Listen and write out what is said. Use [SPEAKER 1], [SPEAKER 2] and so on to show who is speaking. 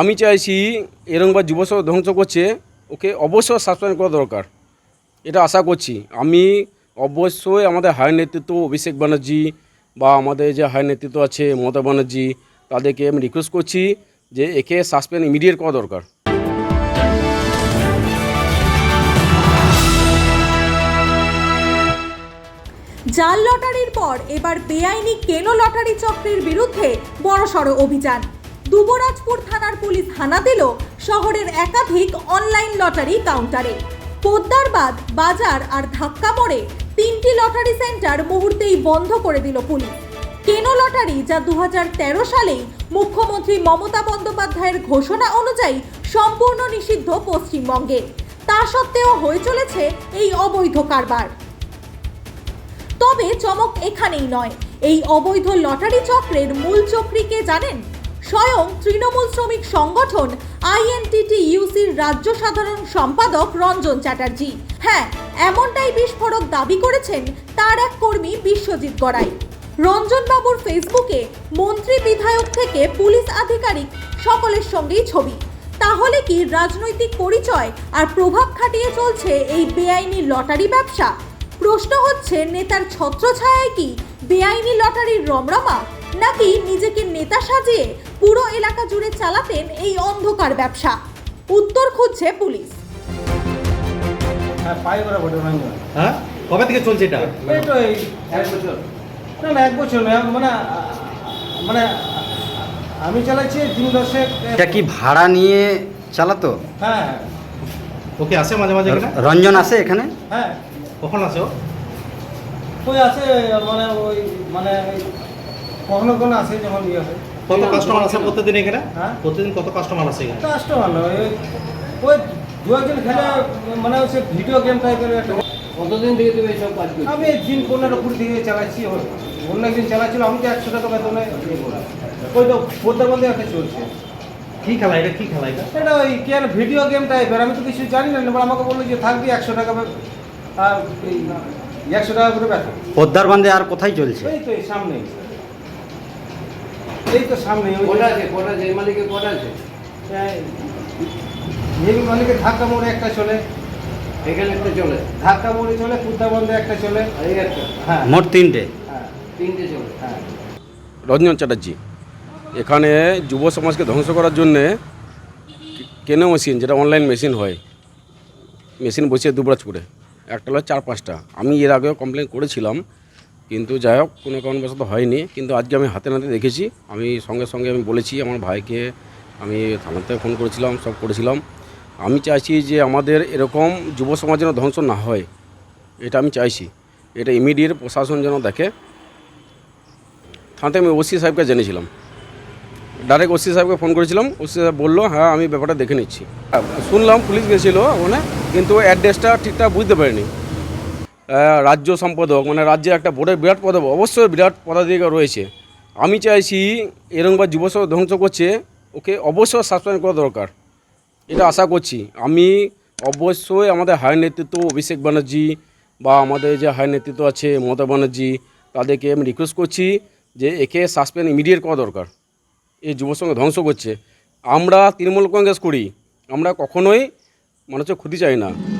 [SPEAKER 1] আমি চাইছি এরকম বা যুব সমাজ ধ্বংস করছে, ওকে অবশ্যই সাসপেন্ড করা দরকার। এটা আশা করছি। আমি অবশ্যই আমাদের হাই নেতৃত্ব অভিষেক ব্যানার্জি বা আমাদের যে হাই নেতৃত্ব আছে মমতা ব্যানার্জি, তাদেরকে আমি রিকোয়েস্ট করছি যে একে সাসপেন্ড ইমিডিয়েট করা দরকার।
[SPEAKER 2] জাল লটারির পর এবার বেআইনি কেন লটারি চক্রের বিরুদ্ধে বড়সড় অভিযান? দুবরাজপুর থানার পুলিশ হানা দিল শহরের একাধিক অনলাইন লটারি কাউন্টারে পোদ্দারবাদ বাজার আর ধাক্কা মোড়ে তিনটি লটারি সেন্টার মুহূর্তেই বন্ধ করে দিল পুলিশ। কেন লটারি যা দু হাজার তেরো সালেই মুখ্যমন্ত্রী মমতা বন্দ্যোপাধ্যায়ের ঘোষণা অনুযায়ী সম্পূর্ণ নিষিদ্ধ পশ্চিমবঙ্গে। তা সত্ত্বেও হয়ে চলেছে এই অবৈধ কারবার। তবে চমক এখানেই নয়। এই অবৈধ লটারি চক্রের মূল চক্রীকে জানেন? স্বয়ং তৃণমূল শ্রমিক সংগঠন আইএনটিটি ইউসির রাজ্য সাধারণ সম্পাদক রঞ্জন চ্যাটার্জি। হ্যাঁ এমনটাই বিস্ফোরক দাবি করেছেন তার এক কর্মী বিশ্বজিৎ গড়াই। রঞ্জন বাবুর ফেসবুকে মন্ত্রী বিধায়ক থেকে পুলিশ আধিকারিক সকলের সঙ্গেই ছবি। তাহলে কি রাজনৈতিক পরিচয় আর প্রভাব খাটিয়ে চলছে এই বেআইনি লটারি ব্যবসা? প্রশ্ন হচ্ছে, নেতার ছত্রছায়ায় কি বেআইনি লটারির রমরমা? নাকি নিজেকে নেতা সাজিয়ে পুরো এলাকা জুড়ে চালাতেন এই অন্ধকার ব্যবসা? উত্তর খুঁজছে পুলিশ।
[SPEAKER 3] হ্যাঁ
[SPEAKER 4] হ্যাঁ? কবে থেকে চলছে এটা?
[SPEAKER 3] এই তো এই এক বছর। না না এক বছর না মানে মানে আমি চালাচ্ছি তিন দশেক
[SPEAKER 5] এটা কি ভাড়া নিয়ে চালাতো?
[SPEAKER 3] হ্যাঁ
[SPEAKER 4] ওকে আসে মাঝে মাঝে এখানে?
[SPEAKER 5] রঞ্জন আসে এখানে?
[SPEAKER 3] হ্যাঁ।
[SPEAKER 4] কখন আসে ও?
[SPEAKER 3] ওই আছে মানে ওই মানে ওই কখনো কখনো আসে যখন ইয়ে হয়।
[SPEAKER 4] কত কাস্টমার আসে প্রতিদিন এখানে?
[SPEAKER 3] হ্যাঁ?
[SPEAKER 4] প্রতিদিন কত কাস্টমার আসে এখানে?
[SPEAKER 3] কাস্টমার নয় ওই ওই দু একজন খেলে মানে সে ভিডিও গেম টাইপের একটা
[SPEAKER 6] কতদিন থেকে তুমি এইসব কাজ করছ?
[SPEAKER 3] আমি দিন পনেরো কুড়ি থেকে চালাচ্ছি অন্য একদিন চালাচ্ছিল আমি তো একশো টাকা বেতনে ইয়ে ওই তো পোদ্দার মধ্যে একটা চলছে।
[SPEAKER 4] কি খেলা এটা? কি খেলা এটা?
[SPEAKER 3] এটা ওই কেন ভিডিও গেম টাইপের আমি তো কিছু জানি না এবার আমাকে বলল যে থাকবি একশো টাকা আর এই একশো টাকা করে বেতন
[SPEAKER 5] পোদ্দার বান্ধে আর কোথায় চলছে?
[SPEAKER 3] এই তো এই সামনেই। এই তো সামনে
[SPEAKER 6] কটা আছে কটা আছে? এই মালিকের কটা আছে?
[SPEAKER 3] এই মালিকের ধাক্কা মোড়ে একটা চলে।
[SPEAKER 6] এখানে একটা চলে।
[SPEAKER 3] ধাক্কা মোড়ে চলে কুদ্দা একটা চলে।
[SPEAKER 6] এই একটা?
[SPEAKER 3] হ্যাঁ।
[SPEAKER 5] মোট তিনটে।
[SPEAKER 3] হ্যাঁ।
[SPEAKER 6] তিনটে চলে।
[SPEAKER 3] হ্যাঁ।
[SPEAKER 1] রঞ্জন চ্যাটার্জি এখানে যুব সমাজকে ধ্বংস করার জন্যে কেনো মেশিন যেটা অনলাইন মেশিন হয়? মেশিন বসিয়ে দুবরাজপুরে একটা হলো চার পাঁচটা। আমি এর আগেও কমপ্লেন করেছিলাম কিন্তু যাই হোক, কোনো কারণবশত হয়নি। কিন্তু আজকে আমি হাতে নাতে দেখেছি। আমি সঙ্গে সঙ্গে আমি বলেছি, আমার ভাইকে আমি থানাতে ফোন করেছিলাম, সব করেছিলাম। আমি চাইছি যে আমাদের এরকম যুব সমাজ যেন ধ্বংস না হয়, এটা আমি চাইছি। এটা ইমিডিয়েট প্রশাসন যেন দেখে। থানাতে আমি ওসি সাহেবকে জেনেছিলাম। ডাইরেক্ট ওসি সাহেবকে ফোন করেছিলাম। ওসি সাহেব বলল হ্যাঁ আমি ব্যাপারটা দেখে নিচ্ছি। শুনলাম, পুলিশ গেছিল ওখানে, কিন্তু অ্যাড্রেসটা ঠিকঠাক বুঝতে পারিনি। রাজ্য সম্পাদক মানে রাজ্যে একটা বোর্ডের বিরাট পদ অবশ্যই বিরাট পদাধিকার রয়েছে। আমি চাইছি এরকমবার যুব সমাজ ধ্বংস করছে, ওকে অবশ্যই সাসপেন্ড করা দরকার। এটা আশা করছি। আমি অবশ্যই আমাদের হাই নেতৃত্ব অভিষেক ব্যানার্জি বা আমাদের যে হাই নেতৃত্ব আছে মমতা ব্যানার্জি, তাদেরকে আমি রিকোয়েস্ট করছি যে একে সাসপেন্ড ইমিডিয়েট করা দরকার। এই যুব সঙ্গে ধ্বংস করছে। আমরা তৃণমূল কংগ্রেস করি। আমরা কখনোই মানুষের ক্ষতি চাই না।